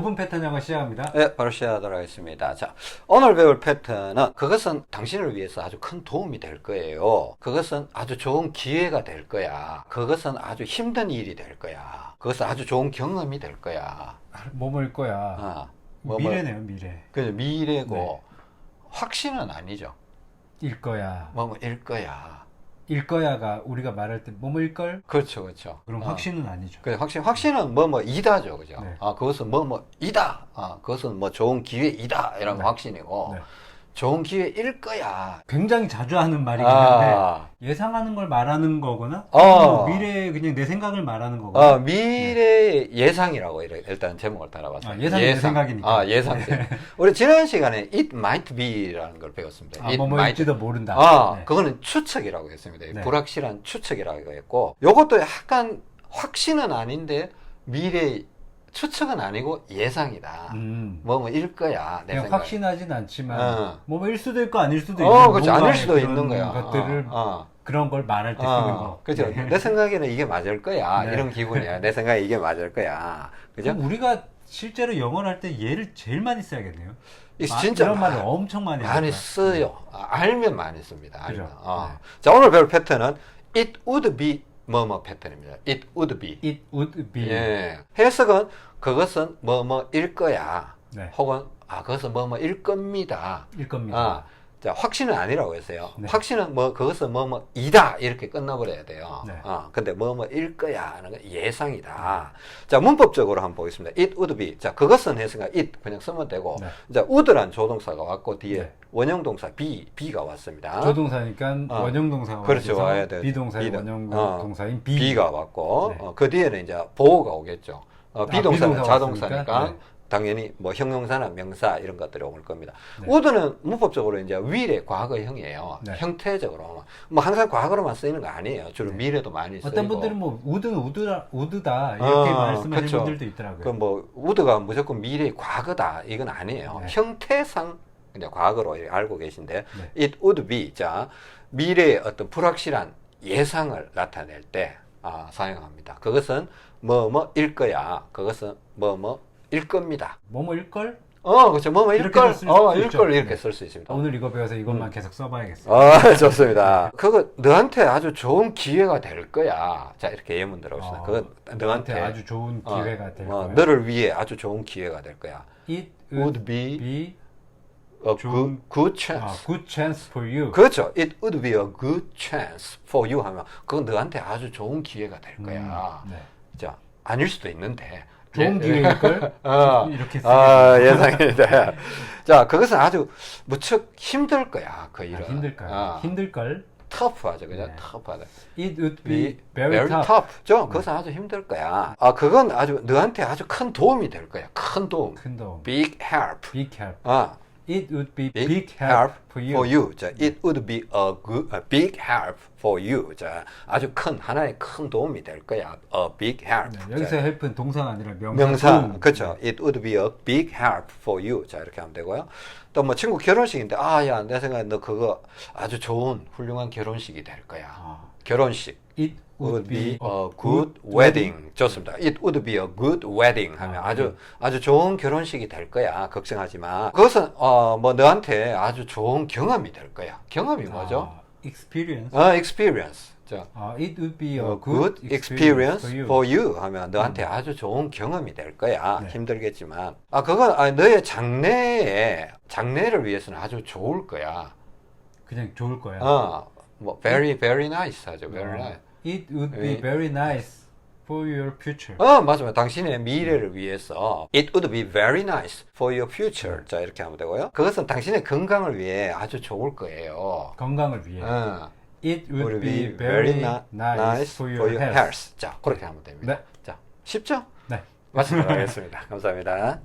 5분 패턴 영어 시작합니다. 네, 바로 시작하도록 하겠습니다. 자, 오늘 배울 패턴은 그것은 당신을 위해서 아주 큰 도움이 될 거예요. 그것은 아주 좋은 기회가 될 거야. 그것은 아주 힘든 일이 될 거야. 그것은 아주 좋은 경험이 될 거야. 뭐뭐일 거야. 아, 뭐, 뭐, 미래네요, 미래. 그죠, 미래고 네. 확신은 아니죠. 일 거야. 뭐, 뭐일 거야. 일 거야가 우리가 말할 때 뭐뭐일 걸? 그렇죠, 그렇죠. 그럼 어. 확신은 아니죠. 그 확신 확신은 뭐 뭐 이다죠, 그죠? 네. 아 그것은 뭐 뭐 이다. 아 그것은 뭐 좋은 기회이다 이런 거 네. 확신이고 네. 좋은 기회일 거야. 굉장히 자주 하는 말이긴 한데 아, 예상하는 걸 말하는 거거나 어. 미래에 그냥 내 생각을 말하는 거거나 어, 미래 예상이라고 이래- 일단 제목을 따라봤어요. 아, 예상이 내 생각이니까. 아 예상. 우리 지난 시간에 it might be라는 걸 배웠습니다. 아, it 뭐뭐일지도 모른다. 아, 네. 그거는 추측이라고 했습니다. 네. 불확실한 추측이라고 했고, 요것도 약간 확신은 아닌데 미래 추측은 아니고 예상이다. 음. 뭐 뭐 일 거야. 내 생각. 확신하진 않지만 어. 뭐뭐일 수도 있고 아닐 수도 어, 있는 그렇지. 아닐 수도 있는 거야. 것들을 어, 어. 그런 걸 말할 때 쓰는 어, 거. 그죠. 네. 내 생각에는 이게 맞을 거야. 네. 이런 기분이야. 내 생각에 이게 맞을 거야. 그죠? 우리가 실제로 영어를 할 때 얘를 제일 많이 써야겠네요. 이 마- 진짜 이런 말을 많- 엄청 많이 많이. 써요. 아, 알면 많이 씁니다. 알면. 그죠. 어. 네. 자, 오늘 배울 패턴은 it would be 뭐뭐 패턴입니다. it would be. It would be. 예. 해석은 그것은 뭐뭐일 거야. 네. 혹은 아 그것은 뭐뭐일 겁니다. 일 겁니다. 아, 자 확신은 아니라고 했어요. 네. 확신은 뭐 그것은 뭐 뭐 이다 이렇게 끝나버려야 돼요. 네. 어, 근데 뭐 뭐 일 거야 하는 건 예상이다. 자 문법적으로 한번 보겠습니다. It would be. 자 그것은 해석가 it 그냥 쓰면 되고. 네. 자 would란 조동사가 왔고 뒤에 네. 원형동사 be be가 왔습니다. 조동사니까 어. 원형동사가 그렇죠. 와야 돼. 비동사의 비동- 원형동사인 어, be. B가 왔고 네. 어, 그 뒤에는 이제 보호가 오겠죠. 어, 아, 비동사는 비동사가 자동사니까 네. 당연히 뭐 형용사나 명사 이런 것들이 올 겁니다. 네. 우드는 문법적으로 이제 위의 과거형이에요. 네. 형태적으로 뭐 항상 과거로만 쓰이는 거 아니에요. 주로 네. 미래도 많이 쓰이고. 어떤 분들은 뭐 우드는 우드다, 우드다 이렇게 어, 말씀하시는 그쵸. 분들도 있더라고요. 그뭐 우드가 무조건 미래의 과거다 이건 아니에요. 네. 형태상 이제 과거로 알고 계신데 네. it would be 자 미래의 어떤 불확실한 예상을 나타낼 때 아, 사용합니다. 그것은 뭐뭐일 거야. 그것은 뭐뭐 일 겁니다. 뭐뭐 일 걸? 어, 그렇죠. 뭐뭐일 이렇게도 걸. 쓸 어, 수일 있죠. 걸 이렇게 네. 쓸수 있습니다. 오늘 이거 배워서 이것만 음. 계속 써봐야겠어. 아, 좋습니다. 그거 너한테 아주 좋은 기회가 될 거야. 자, 이렇게 예문 들어봅시다. 어, 그건 너한테 아주 좋은 어, 기회가 될 어, 거예요. 너를 위해 아주 좋은 기회가 될 거야. It would be be a 좋은- good, good a chance. good chance for you. 그렇죠. It would be a good chance for you 하면 그건 너한테 아주 좋은 기회가 될 거야. 음, 네. 자, 아닐 수도 있는데. 좋은 예, 기회일 걸? 어, 이렇게 아, 돼요. 예상인데. 자, 그것은 아주 무척 힘들 거야. 그 아, 일은. 아, 힘들 걸? 터프하죠. 그죠? 네. 터프하다. It would be be very, tough. 죠 그것은 아주 힘들 거야. 아, 그건 아주 너한테 아주 큰 도움이 될 거야. 큰 도움. 큰 도움. Big help. Big help. 아, It would be big, big, help for you. for you. 자, it would be a good, a big help for you. 자, 아주 큰 하나의 큰 도움이 될 거야. A big help. 네, 여기서 자, help은 동사가 아니라 명사. 명사. 그렇죠. It would be a big help for you. 자, 이렇게 하면 되고요. 또 뭐 친구 결혼식인데, 아, 야, 내 생각에 너 그거 아주 좋은 훌륭한 결혼식이 될 거야. 아, 결혼식. It would be a good wedding. 좋습니다. It would be a good wedding 하면 아, 아주 아주 좋은 결혼식이 될 거야. 걱정하지 마. 그것은 어 뭐 너한테 아주 좋은 경험이 될 거야. 경험이 뭐죠? 아, experience. 어, experience. 자, 아, it would be a good, experience for you. 하면 너한테 아주 좋은 경험이 될 거야. 네. 힘들겠지만. 아, 그건 아, 너의 장래에 장래를 위해서는 아주 좋을 거야. 그냥 좋을 거야. 어, 뭐 very very nice 하죠. very 어, nice. It would be 이- very nice for your future. 어, 맞아요. 당신의 미래를 위해서 It would be very nice for your future. 자, 이렇게 하면 되고요. 그것은 당신의 건강을 위해 아주 좋을 거예요. 건강을 위해. 어, It would be very na- nice for your health. 자, 그렇게 하면 됩니다. 네. 자, 쉽죠? 네. 마치도록 하겠습니다. 감사합니다.